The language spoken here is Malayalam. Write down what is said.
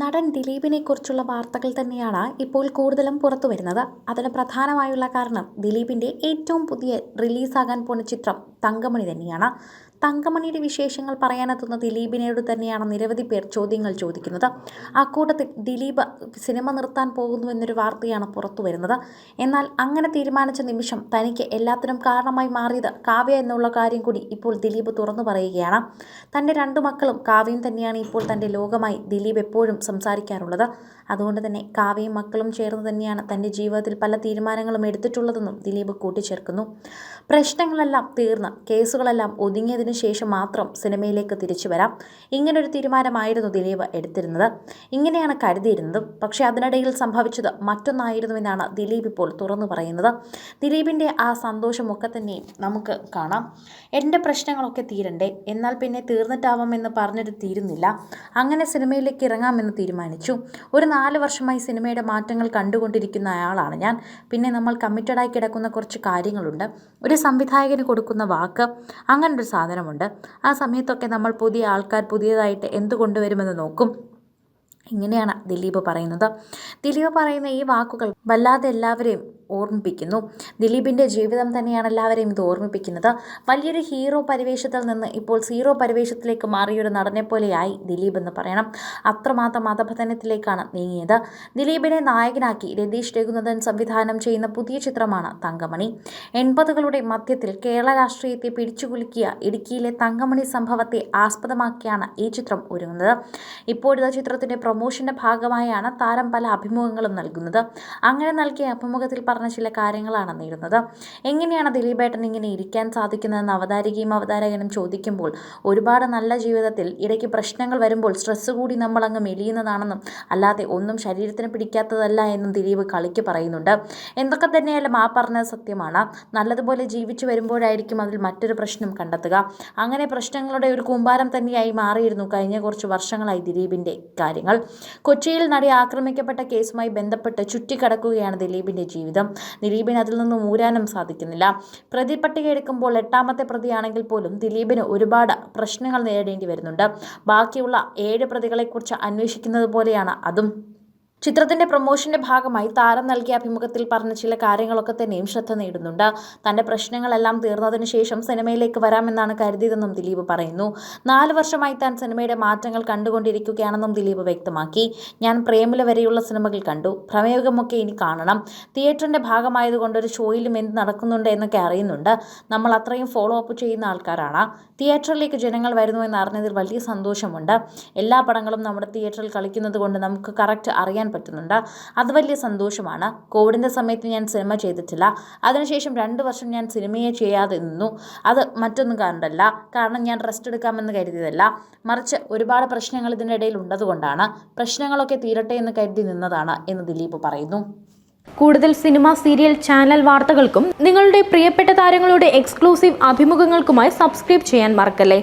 നടൻ ദിലീപിനെ കുറിച്ചുള്ള വാർത്തകൾ തന്നെയാണ് ഇപ്പോൾ കൂടുതലും പുറത്തു വരുന്നത് അതിന് പ്രധാനമായുള്ള കാരണം ദിലീപിന്റെ ഏറ്റവും പുതിയ റിലീസാകാൻ പോണ ചിത്രം തങ്കമണി തന്നെയാണ്. തങ്കമണിയുടെ വിശേഷങ്ങൾ പറയാനെത്തുന്ന ദിലീപിനോട് തന്നെയാണ് നിരവധി പേർ ചോദ്യങ്ങൾ ചോദിക്കുന്നത്. അക്കൂട്ടത്തിൽ ദിലീപ് സിനിമ നിർത്താൻ പോകുന്നു എന്നൊരു വാർത്തയാണ് പുറത്തു വരുന്നത്. എന്നാൽ അങ്ങനെ തീരുമാനിച്ച നിമിഷം തനിക്ക് എല്ലാത്തിനും കാരണമായി മാറിയത് കാവ്യ എന്നുള്ള കാര്യം കൂടി ഇപ്പോൾ ദിലീപ് തുറന്നു പറയുകയാണ്. തന്റെ രണ്ടു മക്കളും കാവ്യയും തന്നെയാണ് ഇപ്പോൾ തന്റെ ലോകമായി ദിലീപ് എപ്പോഴും സംസാരിക്കാറുള്ളത്. അതുകൊണ്ട് തന്നെ കാവ്യയും മക്കളും ചേർന്ന് തന്നെയാണ് തന്റെ ജീവിതത്തിൽ പല തീരുമാനങ്ങളും എടുത്തിട്ടുള്ളതെന്നും ദിലീപ് കൂട്ടിച്ചേർക്കുന്നു. പ്രശ്നങ്ങളെല്ലാം തീർന്ന് കേസുകളെല്ലാം ഒതുങ്ങിയതിനു ശേഷം മാത്രം സിനിമയിലേക്ക് തിരിച്ചു വരാം. ഇങ്ങനൊരു തീരുമാനമായിരുന്നു ദിലീപ് എടുത്തിരുന്നത്. ഇങ്ങനെയാണ് കരുതിയിരുന്നത്. പക്ഷേ അതിനിടയിൽ സംഭവിച്ചത് മറ്റൊന്നായിരുന്നുവെന്നാണ് ദിലീപ് ഇപ്പോൾ തുറന്നു പറയുന്നത്. ദിലീപിന്റെ ആ സന്തോഷമൊക്കെ തന്നെയും നമുക്ക് കാണാം. എന്റെ പ്രശ്നങ്ങളൊക്കെ തീരണ്ടേ. എന്നാൽ പിന്നെ തീർന്നിട്ടാവാമെന്ന് പറഞ്ഞിട്ട് തീരുന്നില്ല. അങ്ങനെ സിനിമയിലേക്ക് ഇറങ്ങാമെന്ന് തീരുമാനിച്ചു. ഒരു നാല് വർഷമായി സിനിമയുടെ മാറ്റങ്ങൾ കണ്ടുകൊണ്ടിരിക്കുന്ന അയാളാണ് ഞാൻ. പിന്നെ നമ്മൾ കമ്മിറ്റഡായി കിടക്കുന്ന കുറച്ച് കാര്യങ്ങളുണ്ട്. ഒരു സംവിധായകന് കൊടുക്കുന്ന വാക്ക് അങ്ങനൊരു സാധനമുണ്ട് ആ സമയത്തൊക്കെ നമ്മൾ പുതിയ ആൾക്കാർ പുതിയതായിട്ട് എന്ത് കൊണ്ടുവരുമെന്ന് നോക്കും. ഇങ്ങനെയാണ് ദിലീപ് പറയുന്നത്. ദിലീപ് പറയുന്ന ഈ വാക്കുകൾ വല്ലാതെ എല്ലാവരെയും ഓർമ്മിപ്പിക്കുന്നു. ദിലീപിന്റെ ജീവിതം തന്നെയാണ് എല്ലാവരെയും ഇത് ഓർമ്മിപ്പിക്കുന്നത്. വലിയൊരു ഹീറോ പരിവേഷത്തിൽ നിന്ന് ഇപ്പോൾ സീറോ പരിവേഷത്തിലേക്ക് മാറിയൊരു നടനെ പോലെയായി ദിലീപ് എന്ന് പറയണം. അത്രമാത്രം അധപതനത്തിലേക്കാണ് നീങ്ങിയത്. ദിലീപിനെ നായകനാക്കി രതീഷ് രഘുനാഥൻ സംവിധാനം ചെയ്യുന്ന പുതിയ ചിത്രമാണ് തങ്കമണി. എൺപതുകളുടെ മധ്യത്തിൽ കേരള രാഷ്ട്രീയത്തെ പിടിച്ചുകുലുക്കിയ ഇടുക്കിയിലെ തങ്കമണി സംഭവത്തെ ആസ്പദമാക്കിയാണ് ഈ ചിത്രം ഒരുങ്ങുന്നത്. ഇപ്പോഴത്തെ ചിത്രത്തിന്റെ പ്രൊമോഷന്റെ ഭാഗമായാണ് താരം പല അഭിമുഖങ്ങളും നൽകുന്നത്. അങ്ങനെ നൽകിയ അഭിമുഖത്തിൽ പറഞ്ഞ ചില കാര്യങ്ങളാണ് നേരുന്നത് എങ്ങനെയാണ് ദിലീപേട്ടൻ ഇങ്ങനെ ഇരിക്കാൻ സാധിക്കുന്നതെന്ന് അവതാരികയും അവതാരകനും ചോദിക്കുമ്പോൾ ഒരുപാട് നല്ല ജീവിതത്തിൽ ഇടയ്ക്ക് പ്രശ്നങ്ങൾ വരുമ്പോൾ സ്ട്രെസ്സ് കൂടി നമ്മൾ അങ്ങ് മെലിയുന്നതാണെന്നും അല്ലാതെ ഒന്നും ശരീരത്തിന് പിടിക്കാത്തതല്ല എന്നും ദിലീപ് കളിക്ക് പറയുന്നുണ്ട്. എന്തൊക്കെ തന്നെയാലും ആ പറഞ്ഞത് സത്യമാണ്. നല്ലതുപോലെ ജീവിച്ചു വരുമ്പോഴായിരിക്കും അതിൽ മറ്റൊരു പ്രശ്നം കണ്ടെത്തുക. അങ്ങനെ പ്രശ്നങ്ങളുടെ ഒരു കൂമ്പാരം തന്നെയായി മാറിയിരുന്നു കഴിഞ്ഞ കുറച്ച് വർഷങ്ങളായി ദിലീപിന്റെ കാര്യങ്ങൾ. കൊച്ചിയിൽ നടി ആക്രമിക്കപ്പെട്ട കേസുമായി ബന്ധപ്പെട്ട് ചുറ്റിക്കടക്കുകയാണ് ദിലീപിന്റെ ജീവിതം. ദിലീപിന് അതിൽ നിന്നും ഊരാനും സാധിക്കുന്നില്ല. പ്രതി പട്ടിക എടുക്കുമ്പോൾ എട്ടാമത്തെ പ്രതിയാണെങ്കിൽ പോലും ദിലീപിന് ഒരുപാട് പ്രശ്നങ്ങൾ നേരിടേണ്ടി വരുന്നുണ്ട്. ബാക്കിയുള്ള ഏഴ് പ്രതികളെക്കുറിച്ച് അന്വേഷിക്കുന്നത് പോലെയാണ് അതും. ചിത്രത്തിന്റെ പ്രൊമോഷന്റെ ഭാഗമായി താരം നൽകിയ അഭിമുഖത്തിൽ പറഞ്ഞ ചില കാര്യങ്ങളൊക്കെ തന്നെയും ശ്രദ്ധ നേടുന്നുണ്ട്. തന്റെ പ്രശ്നങ്ങളെല്ലാം തീർന്നതിന് ശേഷം സിനിമയിലേക്ക് വരാമെന്നാണ് കരുതിയതെന്നും ദിലീപ് പറയുന്നു. നാല് വർഷമായി താൻ സിനിമയുടെ മാറ്റങ്ങൾ കണ്ടുകൊണ്ടിരിക്കുകയാണെന്നും ദിലീപ് വ്യക്തമാക്കി. ഞാൻ പ്രേമില വരെയുള്ള സിനിമകൾ കണ്ടു. പ്രമേയോഗമൊക്കെ ഇനി കാണണം. തിയേറ്ററിന്റെ ഭാഗമായതുകൊണ്ട് ഒരു ഷോയിലും എന്ത് നടക്കുന്നുണ്ട് എന്നൊക്കെ അറിയുന്നുണ്ട്. നമ്മൾ അത്രയും ഫോളോ അപ്പ് ചെയ്യുന്ന ആൾക്കാരാണ്. തിയേറ്ററിലേക്ക് ജനങ്ങൾ വരുന്നു എന്ന് അറിഞ്ഞതിൽ വലിയ സന്തോഷമുണ്ട്. എല്ലാ പടങ്ങളും നമ്മുടെ തിയേറ്ററിൽ കളിക്കുന്നത് കൊണ്ട് നമുക്ക് കറക്റ്റ് അറിയാൻ പറ്റുന്നുണ്ട്. അത് വലിയ സന്തോഷമാണ്. കോവിഡിന്റെ സമയത്ത് ഞാൻ സിനിമ ചെയ്തിട്ടില്ല. അതിനുശേഷം രണ്ട് വർഷം ഞാൻ സിനിമയെ ചെയ്യാതെ നിന്നു. അത് മറ്റൊന്നും കണ്ടല്ല. കാരണം ഞാൻ റെസ്റ്റ് എടുക്കാമെന്ന് കരുതിയതല്ല. മറിച്ച് ഒരുപാട് പ്രശ്നങ്ങൾ ഇതിന്റെ ഇടയിൽ ഉള്ളതുകൊണ്ടാണ്. പ്രശ്നങ്ങളൊക്കെ തീരട്ടെ എന്ന് കരുതി നിന്നതാണ് എന്ന് ദിലീപ് പറയുന്നു. കൂടുതൽ സിനിമ സീരിയൽ ചാനൽ വാർത്തകൾക്കും നിങ്ങളുടെ പ്രിയപ്പെട്ട താരങ്ങളുടെ എക്സ്ക്ലൂസീവ് അഭിമുഖങ്ങൾക്കുമായി സബ്സ്ക്രൈബ് ചെയ്യാൻ മറക്കല്ലേ?